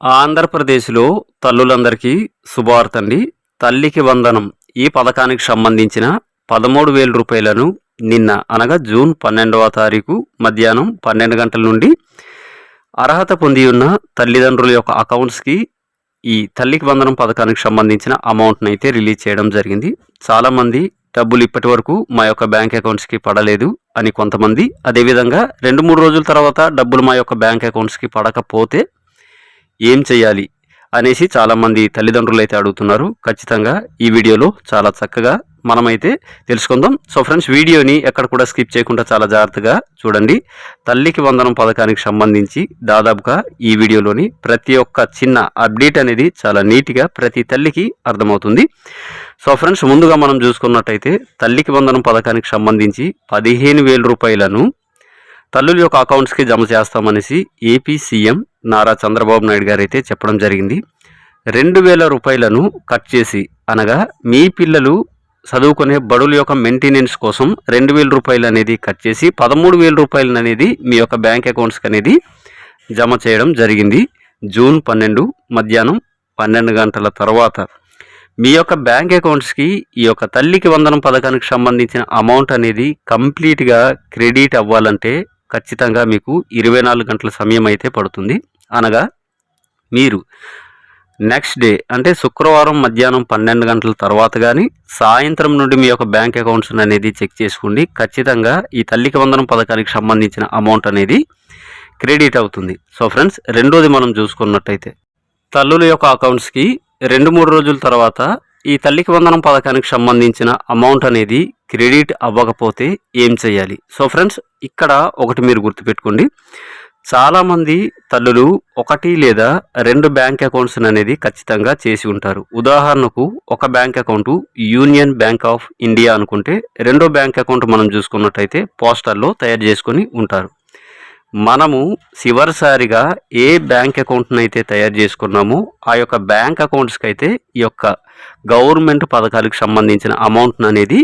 ఆంధ్రప్రదేశ్లో తల్లులందరికీ శుభవార్తండి. తల్లికి వందనం. ఈ పథకానికి సంబంధించిన పదమూడు వేల రూపాయలను నిన్న అనగా జూన్ పన్నెండవ తారీఖు మధ్యాహ్నం పన్నెండు గంటల నుండి అర్హత పొంది ఉన్న తల్లిదండ్రుల యొక్క అకౌంట్స్కి ఈ తల్లికి వందనం పథకానికి సంబంధించిన అమౌంట్ని అయితే రిలీజ్ చేయడం జరిగింది. చాలామంది డబ్బులు ఇప్పటి వరకు మా యొక్క బ్యాంక్ అకౌంట్స్కి పడలేదు అని కొంతమంది. అదేవిధంగా రెండు మూడు రోజుల తర్వాత డబ్బులు మా యొక్క బ్యాంక్ అకౌంట్స్కి పడకపోతే ఏం చేయాలి అనేసి చాలామంది తల్లిదండ్రులు అయితే అడుగుతున్నారు. ఖచ్చితంగా ఈ వీడియోలో చాలా చక్కగా మనమైతే తెలుసుకుందాం. సో ఫ్రెండ్స్ వీడియోని ఎక్కడ కూడా స్కిప్ చేయకుండా చాలా జాగ్రత్తగా చూడండి. తల్లికి వందనం పథకానికి సంబంధించి దాదాపుగా ఈ వీడియోలోని ప్రతి ఒక్క చిన్న అప్డేట్ అనేది చాలా నీట్గా ప్రతి తల్లికి అర్థమవుతుంది. సో ఫ్రెండ్స్ ముందుగా మనం చూసుకున్నట్టయితే తల్లికి వందనం పథకానికి సంబంధించి పదిహేను వేల రూపాయలను తల్లుల యొక్క అకౌంట్స్కి జమ చేస్తామనేసి ఏపీ సీఎం నారా చంద్రబాబు నాయుడు గారు అయితే చెప్పడం జరిగింది. రెండు వేల రూపాయలను కట్ చేసి అనగా మీ పిల్లలు చదువుకునే బడుల యొక్క మెయింటెనెన్స్ కోసం రెండు వేల రూపాయలు అనేది కట్ చేసి పదమూడు వేల రూపాయలు అనేది మీ యొక్క బ్యాంక్ అకౌంట్స్కి అనేది జమ చేయడం జరిగింది. జూన్ పన్నెండు మధ్యాహ్నం పన్నెండు గంటల తర్వాత మీ యొక్క బ్యాంక్ అకౌంట్స్కి ఈ యొక్క తల్లికి వందనం పథకానికి సంబంధించిన అమౌంట్ అనేది కంప్లీట్గా క్రెడిట్ అవ్వాలంటే ఖచ్చితంగా మీకు ఇరవై నాలుగు గంటల సమయం అయితే పడుతుంది. అనగా మీరు నెక్స్ట్ డే అంటే శుక్రవారం మధ్యాహ్నం పన్నెండు గంటల తర్వాత కానీ సాయంత్రం నుండి మీ యొక్క బ్యాంక్ అకౌంట్స్ అనేది చెక్ చేసుకోండి. ఖచ్చితంగా ఈ తల్లికి వందనం పథకానికి సంబంధించిన అమౌంట్ అనేది క్రెడిట్ అవుతుంది. సో ఫ్రెండ్స్ రెండోది మనం చూసుకున్నట్టయితే తల్లుల యొక్క అకౌంట్స్కి రెండు మూడు రోజుల తర్వాత ఈ తల్లికి వందనం పథకానికి సంబంధించిన అమౌంట్ అనేది క్రెడిట్ అవ్వకపోతే ఏం చేయాలి? సో ఫ్రెండ్స్ ఇక్కడ ఒకటి మీరు గుర్తుపెట్టుకోండి. చాలామంది తల్లులు ఒకటి లేదా రెండు బ్యాంక్ అకౌంట్స్ అనేది ఖచ్చితంగా చేసి ఉంటారు. ఉదాహరణకు ఒక bank account Union Bank of India అనుకుంటే రెండో బ్యాంక్ అకౌంట్ మనం చూసుకున్నట్టయితే పోస్టల్లో తయారు చేసుకొని ఉంటారు. మనము చివరిసారిగా ఏ బ్యాంక్ అకౌంట్ని అయితే తయారు చేసుకున్నామో ఆ యొక్క బ్యాంక్ అకౌంట్స్కి అయితే ఈ యొక్క గవర్నమెంట్ పథకాలకు సంబంధించిన అమౌంట్ అనేది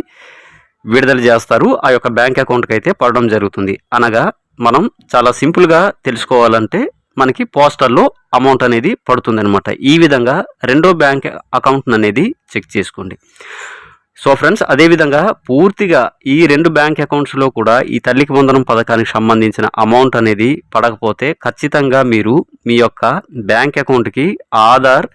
విడుదల చేస్తారు. ఆ యొక్క బ్యాంక్ అకౌంట్కి అయితే పడడం జరుగుతుంది. అనగా మనం చాలా సింపుల్గా తెలుసుకోవాలంటే మనకి పోస్టర్లో అమౌంట్ అనేది పడుతుంది అనమాట ఈ విధంగా రెండో బ్యాంక్ అకౌంట్ అనేది చెక్ చేసుకోండి. సో ఫ్రెండ్స్ అదేవిధంగా పూర్తిగా ఈ రెండు బ్యాంక్ అకౌంట్స్లో కూడా ఈ తల్లికి వందనం పథకానికి సంబంధించిన అమౌంట్ అనేది పడకపోతే ఖచ్చితంగా మీరు మీ యొక్క బ్యాంక్ అకౌంట్కి ఆధార్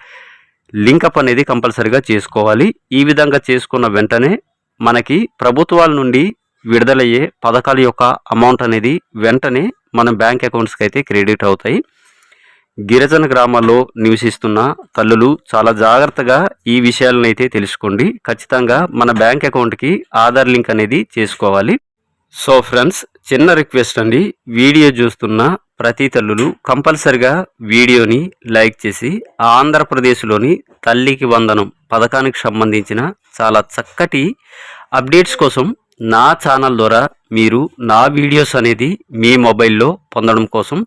లింకప్ అనేది కంపల్సరీగా చేసుకోవాలి. ఈ విధంగా చేసుకున్న వెంటనే మనకి ప్రభుత్వాల నుండి విడుదలయ్యే పథకాల యొక్క అమౌంట్ అనేది వెంటనే మన బ్యాంక్ అకౌంట్స్కి అయితే క్రెడిట్ అవుతాయి. గిరిజన గ్రామాల్లో నివసిస్తున్న తల్లులు చాలా జాగ్రత్తగా ఈ విషయాలను అయితే తెలుసుకోండి. ఖచ్చితంగా మన బ్యాంక్ అకౌంట్కి ఆధార్ లింక్ అనేది చేసుకోవాలి. సో ఫ్రెండ్స్ చిన్న రిక్వెస్ట్ అండి. వీడియో చూస్తున్న ప్రతి తల్లులు కంపల్సరిగా వీడియోని లైక్ చేసి ఆంధ్రప్రదేశ్లోని తల్లికి వందనం పథకానికి సంబంధించిన చాలా చక్కటి అప్డేట్స్ కోసం నా ఛానల్ ద్వారా మీరు నా వీడియోస్ అనేది మీ మొబైల్లో పొందడం కోసం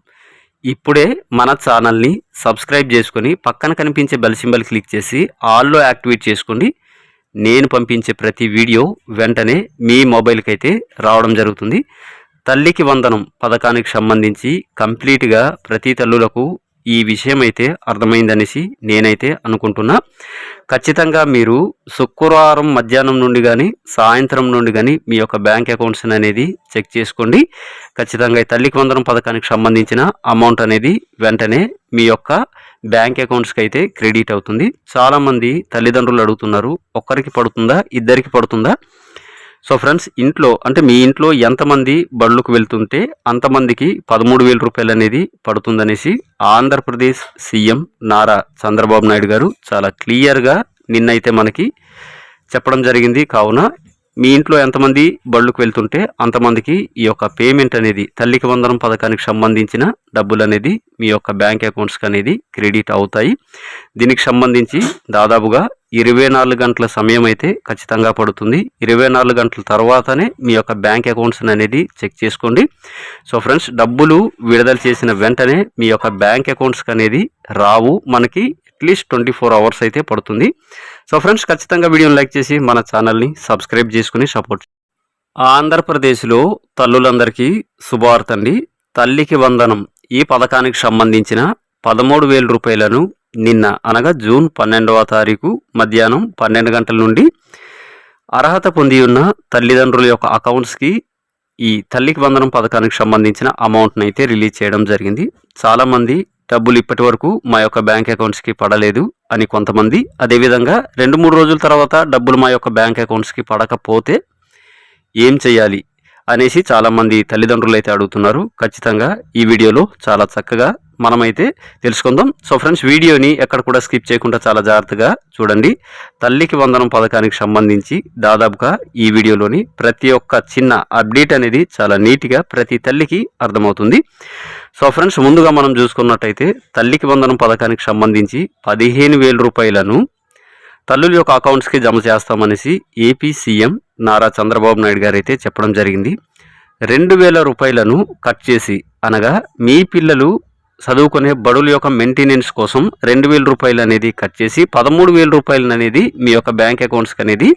ఇప్పుడే మన ఛానల్ని సబ్స్క్రైబ్ చేసుకొని పక్కన కనిపించే బెల్ సింబల్ క్లిక్ చేసి ఆల్లో యాక్టివేట్ చేసుకోండి. నేను పంపించే ప్రతి వీడియో వెంటనే మీ మొబైల్కి అయితే రావడం జరుగుతుంది. తల్లికి వందనం పథకానికి సంబంధించి కంప్లీట్గా ప్రతి తల్లులకు ఈ విషయం అయితే అర్థమైందనేసి నేనైతే అనుకుంటున్నా. ఖచ్చితంగా మీరు శుక్రవారం మధ్యాహ్నం నుండి కానీ సాయంత్రం నుండి కానీ మీ యొక్క బ్యాంక్ అకౌంట్స్ అనేది చెక్ చేసుకోండి. ఖచ్చితంగా తల్లికి వందనం పథకానికి సంబంధించిన అమౌంట్ అనేది వెంటనే మీ యొక్క బ్యాంక్ అకౌంట్స్కి అయితే క్రెడిట్ అవుతుంది. చాలామంది తల్లిదండ్రులు అడుగుతున్నారు ఒక్కరికి పడుతుందా? ఇద్దరికి పడుతుందా? సో ఫ్రెండ్స్ ఇంట్లో అంటే మీ ఇంట్లో ఎంతమంది బళ్ళకు వెళ్తుంటే అంతమందికి పదమూడు వేల రూపాయలు అనేది పడుతుందనేసి ఆంధ్రప్రదేశ్ సీఎం నారా చంద్రబాబు నాయుడు గారు చాలా క్లియర్గా నిన్నైతే మనకి చెప్పడం జరిగింది. కావున మీ ఇంట్లో ఎంతమంది బళ్ళుకు వెళ్తుంటే అంతమందికి ఈ యొక్క పేమెంట్ అనేది తల్లికి వందనం పథకానికి సంబంధించిన డబ్బులు అనేది మీ యొక్క బ్యాంక్ అకౌంట్స్కి అనేది క్రెడిట్ అవుతాయి. దీనికి సంబంధించి దాదాపుగా ఇరవై నాలుగు గంటల సమయం అయితే ఖచ్చితంగా పడుతుంది. ఇరవై నాలుగు గంటల తర్వాతనే మీ యొక్క బ్యాంక్ అకౌంట్స్ అనేది చెక్ చేసుకోండి. సో ఫ్రెండ్స్ డబ్బులు విడుదల చేసిన వెంటనే మీ యొక్క బ్యాంక్ అకౌంట్స్కి అనేది రావు. మనకి అట్లీస్ట్ ట్వంటీ ఫోర్ అవర్స్ అయితే పడుతుంది. సో ఫ్రెండ్స్ ఖచ్చితంగా వీడియోని లైక్ చేసి మన ఛానల్ని సబ్స్క్రైబ్ చేసుకుని సపోర్ట్ ఆంధ్రప్రదేశ్లో తల్లులందరికీ శుభవార్తండి. తల్లికి వందనం. ఈ పథకానికి సంబంధించిన పదమూడు వేల రూపాయలను నిన్న అనగా జూన్ పన్నెండవ తారీఖు మధ్యాహ్నం పన్నెండు గంటల నుండి అర్హత పొంది ఉన్న తల్లిదండ్రుల యొక్క అకౌంట్స్కి ఈ తల్లికి వందనం పథకానికి సంబంధించిన అమౌంట్ని అయితే రిలీజ్ చేయడం జరిగింది. చాలామంది డబ్బులు ఇప్పటి వరకు మా యొక్క బ్యాంక్ అకౌంట్స్కి పడలేదు అని కొంతమంది అదేవిధంగా రెండు మూడు రోజుల తర్వాత డబ్బులు మా యొక్క బ్యాంక్ అకౌంట్స్కి పడకపోతే ఏం చేయాలి అనేసి చాలామంది తల్లిదండ్రులు అయితే అడుగుతున్నారు. ఖచ్చితంగా ఈ వీడియోలో చాలా చక్కగా మనమైతే తెలుసుకుందాం. సో ఫ్రెండ్స్ వీడియోని ఎక్కడ కూడా స్కిప్ చేయకుండా చాలా జాగ్రత్తగా చూడండి. తల్లికి వందనం పథకానికి సంబంధించి దాదాపుగా ఈ వీడియోలోని ప్రతి ఒక్క చిన్న అప్డేట్ అనేది చాలా నీట్గా ప్రతి తల్లికి అర్థమవుతుంది. సో ఫ్రెండ్స్ ముందుగా మనం చూసుకున్నట్టయితే తల్లికి వందనం పథకానికి సంబంధించి పదిహేను వేల రూపాయలను తల్లుల యొక్క అకౌంట్స్కి జమ చేస్తామనేసి ఏపీ సీఎం నారా చంద్రబాబు నాయుడు గారు అయితే చెప్పడం జరిగింది. రెండు వేల రూపాయలను కట్ చేసి అనగా మీ పిల్లలు చదువుకునే బడుల యొక్క మెయింటెనెన్స్ కోసం రెండు వేల రూపాయలు అనేది కట్ చేసి పదమూడు వేల రూపాయలు అనేది మీ యొక్క బ్యాంక్ అకౌంట్స్కి అనేది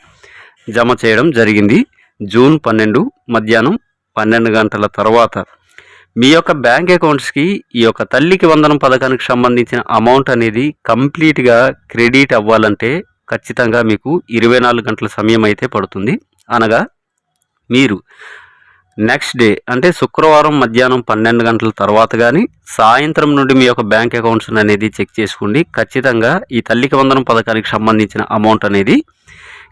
జమ చేయడం జరిగింది. జూన్ పన్నెండు మధ్యాహ్నం పన్నెండు గంటల తర్వాత మీ యొక్క బ్యాంక్ అకౌంట్స్కి ఈ యొక్క తల్లికి వందనం పథకానికి సంబంధించిన అమౌంట్ అనేది కంప్లీట్గా క్రెడిట్ అవ్వాలంటే ఖచ్చితంగా మీకు ఇరవై నాలుగు గంటల సమయం అయితే పడుతుంది. అనగా మీరు నెక్స్ట్ డే అంటే శుక్రవారం మధ్యాహ్నం పన్నెండు గంటల తర్వాత కానీ సాయంత్రం నుండి మీ యొక్క బ్యాంక్ అకౌంట్స్ అనేది చెక్ చేసుకోండి. ఖచ్చితంగా ఈ తల్లికి వందనం పథకానికి సంబంధించిన అమౌంట్ అనేది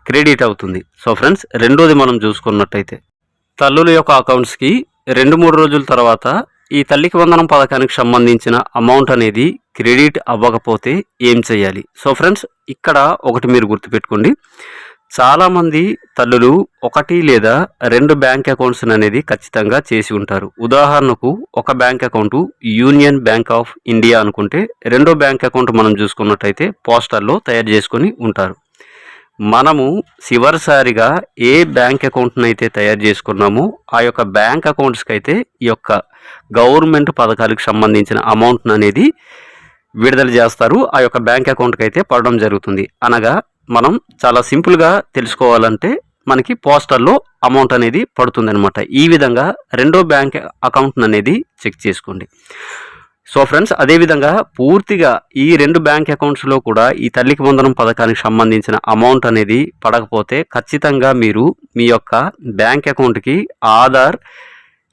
క్రెడిట్ అవుతుంది. సో ఫ్రెండ్స్ రెండోది మనం చూసుకున్నట్టయితే తల్లుల యొక్క అకౌంట్స్కి రెండు మూడు రోజుల తర్వాత ఈ తల్లికి వందనం పథకానికి సంబంధించిన అమౌంట్ అనేది క్రెడిట్ అవ్వకపోతే ఏం చేయాలి? సో ఫ్రెండ్స్ ఇక్కడ ఒకటి మీరు గుర్తుపెట్టుకోండి. చాలామంది తల్లులు ఒకటి లేదా రెండు బ్యాంక్ అకౌంట్స్ అనేది ఖచ్చితంగా చేసి ఉంటారు. ఉదాహరణకు ఒక bank account Union Bank of India అనుకుంటే రెండో బ్యాంక్ అకౌంట్ మనం చూసుకున్నట్టయితే పోస్టర్లో తయారు చేసుకొని ఉంటారు. మనము చివరిసారిగా ఏ బ్యాంక్ అకౌంట్ని అయితే తయారు చేసుకున్నామో ఆ యొక్క బ్యాంక్ అకౌంట్స్కి అయితే ఈ యొక్క గవర్నమెంట్ పథకాలకు సంబంధించిన అమౌంట్ని అనేది విడుదల చేస్తారు. ఆ యొక్క బ్యాంక్ అకౌంట్కి అయితే పడడం జరుగుతుంది. అనగా మనం చాలా సింపుల్గా తెలుసుకోవాలంటే మనకి పోస్టర్లో అమౌంట్ అనేది పడుతుంది అనమాట ఈ విధంగా రెండో బ్యాంక్ అకౌంట్ అనేది చెక్ చేసుకోండి. సో ఫ్రెండ్స్ అదేవిధంగా పూర్తిగా ఈ రెండు బ్యాంక్ అకౌంట్స్లో కూడా ఈ తల్లికి వందనం పథకానికి సంబంధించిన అమౌంట్ అనేది పడకపోతే ఖచ్చితంగా మీరు మీ యొక్క బ్యాంక్ అకౌంట్కి ఆధార్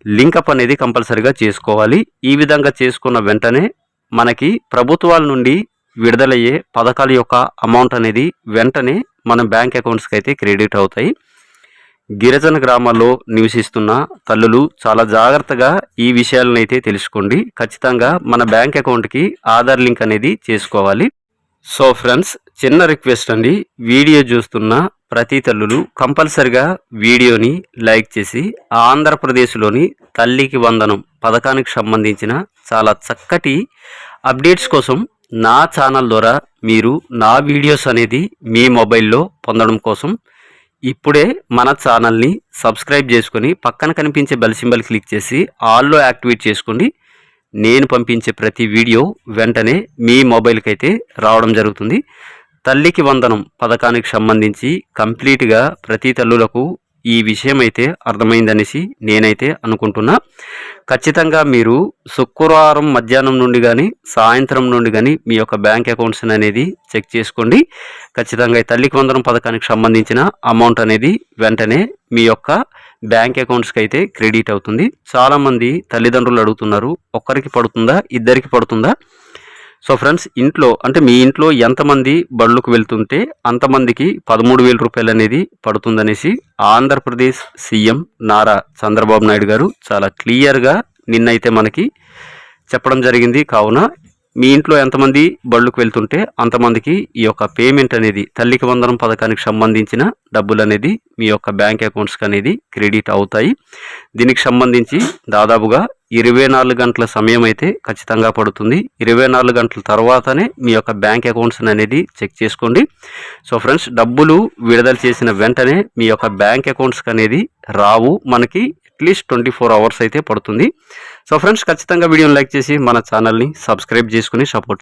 లింకప్ అనేది కంపల్సరీగా చేసుకోవాలి. ఈ విధంగా చేసుకున్న వెంటనే మనకి ప్రభుత్వాల నుండి విడుదలయ్యే పథకాల యొక్క అమౌంట్ అనేది వెంటనే మన బ్యాంక్ అకౌంట్స్కి అయితే క్రెడిట్ అవుతాయి. గిరిజన గ్రామాల్లో నివసిస్తున్న తల్లులు చాలా జాగ్రత్తగా ఈ విషయాలను అయితే తెలుసుకోండి. ఖచ్చితంగా మన బ్యాంక్ అకౌంట్కి ఆధార్ లింక్ అనేది చేసుకోవాలి. సో ఫ్రెండ్స్ చిన్న రిక్వెస్ట్ అండి. వీడియో చూస్తున్న ప్రతి తల్లులు కంపల్సరిగా వీడియోని లైక్ చేసి ఆంధ్రప్రదేశ్లోని తల్లికి వందనం పథకానికి సంబంధించిన చాలా చక్కటి అప్డేట్స్ కోసం నా ఛానల్ ద్వారా మీరు నా వీడియోస్ అనేది మీ మొబైల్లో పొందడం కోసం ఇప్పుడే మన ఛానల్ని సబ్స్క్రైబ్ చేసుకొని పక్కన కనిపించే బెల్ సింబల్ క్లిక్ చేసి ఆల్లో యాక్టివేట్ చేసుకోండి. నేను పంపించే ప్రతి వీడియో వెంటనే మీ మొబైల్కి అయితే రావడం జరుగుతుంది. తల్లికి వందనం పథకానికి సంబంధించి కంప్లీట్గా ప్రతి తల్లులకు ఈ విషయం అయితే అర్థమైందనేసి నేనైతే అనుకుంటున్నా. ఖచ్చితంగా మీరు శుక్రవారం మధ్యాహ్నం నుండి కానీ సాయంత్రం నుండి కానీ మీ యొక్క బ్యాంక్ అకౌంట్స్ అనేది చెక్ చేసుకోండి. ఖచ్చితంగా తల్లికి వందనం పథకానికి సంబంధించిన అమౌంట్ అనేది వెంటనే మీ యొక్క బ్యాంక్ అకౌంట్స్కి అయితే క్రెడిట్ అవుతుంది. చాలామంది తల్లిదండ్రులు అడుగుతున్నారు ఒక్కరికి పడుతుందా? ఇద్దరికి పడుతుందా? సో ఫ్రెండ్స్ ఇంట్లో అంటే మీ ఇంట్లో ఎంతమంది బళ్ళకు వెళ్తుంటే అంతమందికి పదమూడు వేల రూపాయలు అనేది పడుతుందనేసి ఆంధ్రప్రదేశ్ సీఎం నారా చంద్రబాబు నాయుడు గారు చాలా క్లియర్గా నిన్నైతే మనకి చెప్పడం జరిగింది. కావున మీ ఇంట్లో ఎంతమంది బళ్ళుకు వెళ్తుంటే అంతమందికి ఈ యొక్క పేమెంట్ అనేది తల్లికి వందనం పథకానికి సంబంధించిన డబ్బులు అనేది మీ యొక్క బ్యాంక్ అకౌంట్స్కి అనేది క్రెడిట్ అవుతాయి. దీనికి సంబంధించి దాదాపుగా ఇరవై నాలుగు గంటల సమయం అయితే ఖచ్చితంగా పడుతుంది. ఇరవై నాలుగు గంటల తర్వాతనే మీ యొక్క బ్యాంక్ అకౌంట్స్ అనేది చెక్ చేసుకోండి. సో ఫ్రెండ్స్ డబ్బులు విడుదల చేసిన వెంటనే మీ యొక్క బ్యాంక్ అకౌంట్స్కి అనేది రావు. మనకి అట్లీస్ట్ ట్వంటీ ఫోర్ అవర్స్ అయితే పడుతుంది. సో ఫ్రెండ్స్ ఖచ్చితంగా వీడియోని లైక్ చేసి మన ఛానల్ని సబ్స్క్రైబ్ చేసుకుని సపోర్ట్